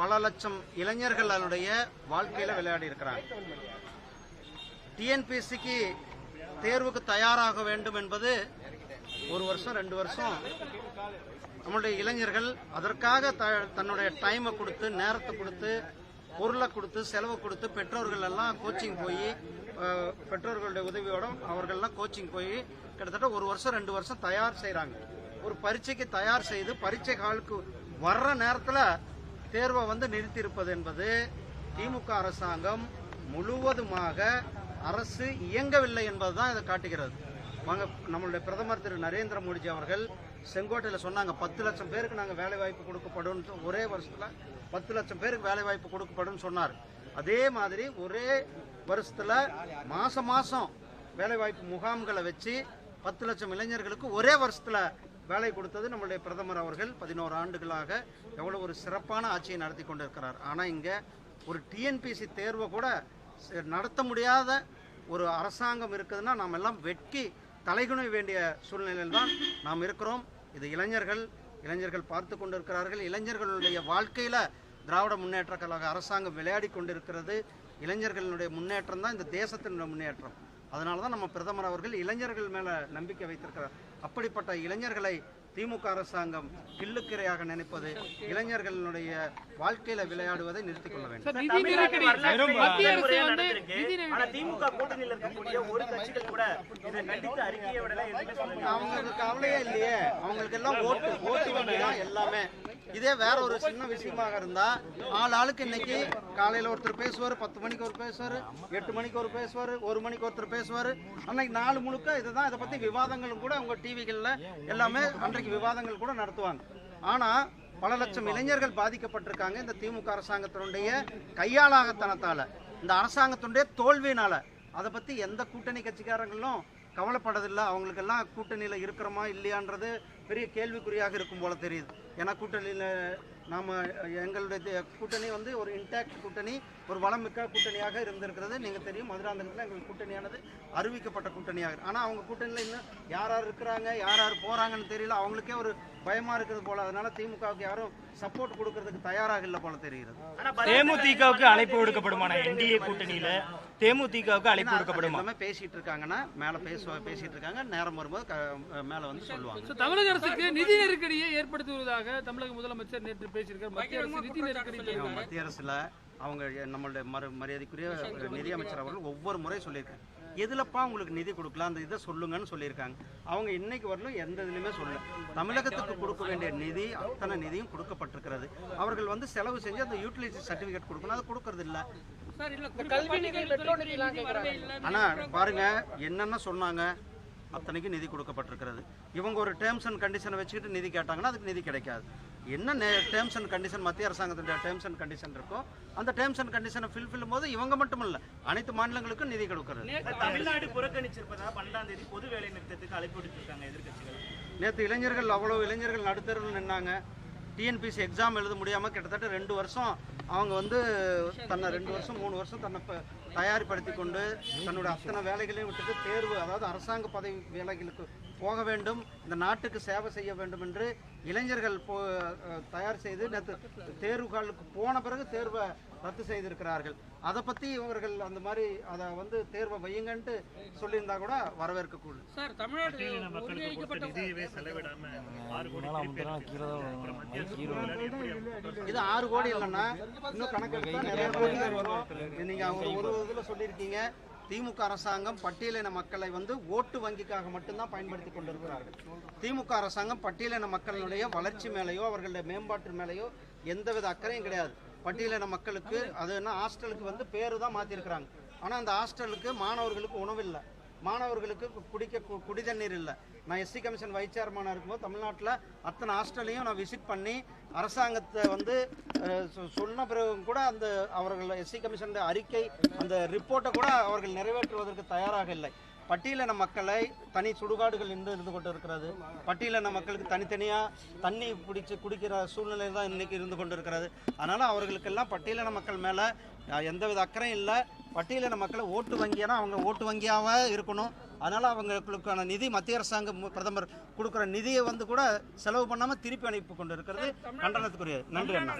பல லட்சம் இளைஞர்கள் அதனுடைய வாழ்க்கையில விளையாடி இருக்கிறாங்க. டிஎன்பிஎஸ்சிக்கு தேர்வுக்கு தயாராக வேண்டும் என்பது ஒரு வருஷம் ரெண்டு வருஷம் நம்மளுடைய இளைஞர்கள் அதற்காக த- தன்னுடைய டைமை கொடுத்து நேரத்தை கொடுத்து பொருளை கொடுத்து செலவு கொடுத்து பெற்றோர்கள் எல்லாம் கோச்சிங் போய் பெற்றோர்களுடைய உதவியோட அவர்கள்லாம் கோச்சிங் போய் கிட்டத்தட்ட ஒரு வருஷம் ரெண்டு வருஷம் தயார் செய்கிறாங்க ஒரு பரீட்சைக்கு தயார் செய்து பரீட்சை காலுக்கு வர்ற நேரத்தில் தேர்வை வந்து நிறுத்தியிருப்பது என்பது திமுக அரசாங்கம் முழுவதுமாக அரசு இயங்கவில்லை என்பதுதான் இதை காட்டுகிறது. வாங்க நம்மளுடைய பிரதமர் திரு நரேந்திர மோடிஜி அவர்கள் செங்கோட்டையில் சொன்னாங்க பத்து லட்சம் பேருக்கு நாங்கள் வேலை வாய்ப்பு கொடுக்கப்படும். ஒரே வருஷத்தில் பத்து லட்சம் பேருக்கு வேலை வாய்ப்பு கொடுக்கப்படும் சொன்னார். அதே மாதிரி ஒரே வருஷத்தில் மாசம் மாசம் வேலை வாய்ப்பு முகாம்களை வச்சு பத்து லட்சம் இளைஞர்களுக்கு ஒரே வருஷத்தில் வேலை கொடுத்தது நம்மளுடைய பிரதமர் அவர்கள். பதினோரு ஆண்டுகளாக எவ்வளோ ஒரு சிறப்பான ஆட்சியை நடத்தி கொண்டிருக்கிறார். ஆனால் இங்கே ஒரு டிஎன்பிசி தேர்வை கூட நடத்த முடியாத ஒரு அரசாங்கம் இருக்குதுன்னா நாம் எல்லாம் வெட்கி தலைகுனிய வேண்டிய சூழ்நிலையில் தான் நாம் இருக்கிறோம். இது இளைஞர்கள் இளைஞர்கள் பார்த்து கொண்டிருக்கிறார்கள். இளைஞர்களுடைய வாழ்க்கையில் திராவிட முன்னேற்ற கழக அரசாங்கம் விளையாடி கொண்டிருக்கிறது. இளைஞர்களுடைய முன்னேற்றம் தான் இந்த தேசத்தினுடைய முன்னேற்றம். அதனால தான் நம்ம பிரதமர் அவர்கள் இளைஞர்கள் மேல நம்பிக்கை வைத்திருக்கிறார். அப்படிப்பட்ட இளைஞர்களை திமுக அரசாங்கம் கிள்ளுக்கிரையாக நினைப்பது இளைஞர்களுடைய வாழ்க்கையில விளையாடுவதை நிறுத்திக் கொள்ள வேண்டும். திமுக கூட்டணியில் இருக்கக்கூடிய ஒரு கட்சிகள் கூட இதை கண்டித்து அறிக்கையை விடல அவங்களுக்கு கவலையே இல்லையே. அவங்களுக்கு எல்லாம் ஓட்டு ஓட்டு வங்கி தான் எல்லாமே. இதே வேற ஒரு சின்ன விஷயமாக இருந்தா ஆள் ஆளுக்கு இன்னைக்கு காலையில ஒருத்தர் பேசுவார் பத்து மணிக்கு ஒரு பேசுவார் எட்டு மணிக்கு ஒரு பேசுவார் ஒரு மணிக்கு ஒருத்தர் பேசுவார். அன்னைக்கு நாலு முழுக்க இதுதான். இதை பத்தி விவாதங்களும் கூட உங்க டிவிகள்ல எல்லாமே அன்றைக்கு விவாதங்கள் கூட நடத்துவாங்க. ஆனா பல லட்சம் இளைஞர்கள் பாதிக்கப்பட்டிருக்காங்க இந்த திமுக அரசாங்கத்தினுடைய கையாளாகத்தனத்தால. இந்த அரசாங்கத்தினுடைய தோல்வியினால. அதை பத்தி எந்த கூட்டணி கட்சிக்காரங்களும் கவலைப்படதில்லை அவங்களுக்கெல்லாம் கூட்டணியில இருக்கிறோமா இல்லையான்றது பெரிய கேள்விக்குறியாக இருக்கும் போல தெரியுது. ஏன்னா கூட்டணியில நாம எங்களுடைய கூட்டணி வந்து ஒரு இன்டாக்ட் கூட்டணி ஒரு வளமிக்க கூட்டணியாக இருந்திருக்கிறது. நீங்க தெரியும் மதுராந்தகத்தில் எங்கள் கூட்டணியானது அறிவிக்கப்பட்ட கூட்டணியாக இருக்கு. ஆனா அவங்க கூட்டணியில இன்னும் யார் யார் இருக்கிறாங்க யார் யார் போறாங்கன்னு தெரியல. அவங்களுக்கே ஒரு பயமா இருக்கிறது போல. அதனால திமுகவுக்கு யாரும் சப்போர்ட் கொடுக்கறதுக்கு தயாராக இல்லை போல தெரிகிறது. ஆனா தேமுதிகவுக்கு அழைப்பு விடுக்கப்படுமான என்டிஏ கூட்டணியில தேமுதிகவுக்கு அழைப்பு விடுக்கப்படுமா? எல்லாமே பேசிட்டு இருக்காங்கன்னா மேல பேச பேசிட்டு இருக்காங்க. நேரம் வரும்போது மேல வந்து சொல்லுவாங்க. தமிழக அரசுக்கு நிதி நெருக்கடியை ஏற்படுத்துவதாக தமிழக முதலமைச்சர் நேற்று பேசியிருக்கார் மத்திய அரசு நிதி நெருக்கடி ஆமா, மத்திய அரசுல அவங்க நம்மளுடைய மறு மரியாதைக்குரிய நிதியமைச்சர் அவர்கள் ஒவ்வொரு முறை சொல்லியிருக்காங்க எதுலப்பா உங்களுக்கு நிதி கொடுக்கலாம்? அந்த இதை சொல்லுங்கன்னு சொல்லியிருக்காங்க. அவங்க இன்னைக்கு வரலும் எந்த இதுலையுமே சொல்லல. தமிழகத்துக்கு கொடுக்க வேண்டிய நிதி அத்தனை நிதியும் கொடுக்கப்பட்டிருக்கிறது. அவர்கள் வந்து செலவு செஞ்சு அந்த யூட்டிலிட்டி சர்டிபிகேட் கொடுக்கணும். அது கொடுக்கறது இல்ல ஆனா பாருங்க என்னென்ன சொன்னாங்க? அத்தனைக்கும் நிதி கொடுக்கப்பட்டிருக்கிறது. இவங்க ஒரு டேர்ம்ஸ் அண்ட் கண்டிஷனை வச்சுக்கிட்டு நிதி கேட்டாங்கன்னா அதுக்கு நிதி கிடைக்காது. என்ன டேர்ம்ஸ் அண்ட் கண்டிஷன் மத்திய அரசாங்கத்துடைய டேர்ம்ஸ் அண்ட் கண்டிஷன் இருக்கோ அந்த டேர்ம்ஸ் அண்ட் கண்டிஷனை ஃபில்ஃபில் போது இவங்க மட்டும் இல்ல அனைத்து மாநிலங்களுக்கும் நிதி கொடுக்கிறது. தமிழ்நாடு புறக்கணிச்சிருப்பதா? பன்னெண்டாம் தேதி பொது வேலை நிறுத்தத்துக்கு அழைப்பு விடுத்திருக்காங்க எதிர்க்கட்சிகள். நேற்று இளைஞர்கள் அவ்வளவு இளைஞர்கள் நடுத்தருவில் நின்னாங்க. டிஎன்பிசி எக்ஸாம் எழுத முடியாமல் கிட்டத்தட்ட ரெண்டு வருஷம் அவங்க வந்து தன்னை ரெண்டு வருஷம் மூணு வருஷம் தன்னை தயார்படுத்தி கொண்டு தன்னுடைய அத்தனை வேலைகளையும் விட்டுட்டு தேர்வு அதாவது அரசாங்க பதவி வேலைகளுக்கு போக வேண்டும் இந்த நாட்டுக்கு சேவை செய்ய வேண்டும் என்று இளைஞர்கள் போ தயார் செய்து நேற்று தேர்வுகளுக்கு போன பிறகு தேர்வை ரத்து செய்திருக்கிறார்கள். அதை பற்றி இவர்கள் அந்த மாதிரி அதை வந்து தேர்வை வையுங்கன்ட்டு சொல்லியிருந்தா கூட வரவேற்கக்கூடும் சார் தமிழ்நாடு இது ஆறு கோடி இல்லைன்னா இன்னும் கணக்கு நிறைய கோடி வரும். நீங்க ஒரு ஒரு இதுல சொல்லியிருக்கீங்க. திமுக அரசாங்கம் பட்டியலின மக்களை வந்து ஓட்டு வங்கிக்காக மட்டும்தான் பயன்படுத்தி கொண்டிருக்கிறார்கள். திமுக அரசாங்கம் பட்டியலின மக்களுடைய வளர்ச்சி மேலேயோ அவர்களுடைய மேம்பாட்டு மேலேயோ எந்தவித அக்கறையும் கிடையாது. பட்டியலின மக்களுக்கு அது என்ன ஹாஸ்டலுக்கு வந்து பேரு தான் மாற்றிருக்கிறாங்க ஆனால் அந்த ஹாஸ்டலுக்கு மாணவர்களுக்கு உணவு இல்லை மாணவர்களுக்கு கு- குடிக்க கு- குடி தண்ணீர் இல்லை. நான் எஸ்சி கமிஷன் வைஸ் சேர்மனாக இருக்கும்போது தமிழ்நாட்டில் அத்தனை ஹாஸ்டலையும் நான் விசிட் பண்ணி அரசாங்கத்தை வந்து சொ- சொன்ன பிறகு கூட அந்த அவர்கள் எஸ்சி கமிஷன் அறிக்கை அந்த ரிப்போர்ட்டை கூட அவர்கள் நிறைவேற்றுவதற்கு தயாராக இல்லை. பட்டியலின மக்களை தனி சுடுகாடுகள் இருந்து இருந்து கொண்டு இருக்கிறது பட்டியலின மக்களுக்கு தனித்தனியாக தண்ணி பிடிச்சு குடிக்கிற சூழ்நிலை தான் இன்னைக்கு இருந்து கொண்டு இருக்கிறது அதனால் அவர்களுக்கெல்லாம் பட்டியலின மக்கள் மேலே எந்தவித அக்கறையும் இல்லை. பட்டியலின மக்களை ஓட்டு வங்கியானா அவங்க ஓட்டு வங்கியாகவே இருக்கணும். அதனால் அவங்களுக்கான நிதி மத்திய அரசாங்கம் பிரதமர் கொடுக்குற நிதியை வந்து கூட செலவு பண்ணாமல் திருப்பி அனுப்பி கொண்டு இருக்கிறது கண்டனத்துக்குரியது நன்றி அண்ணா.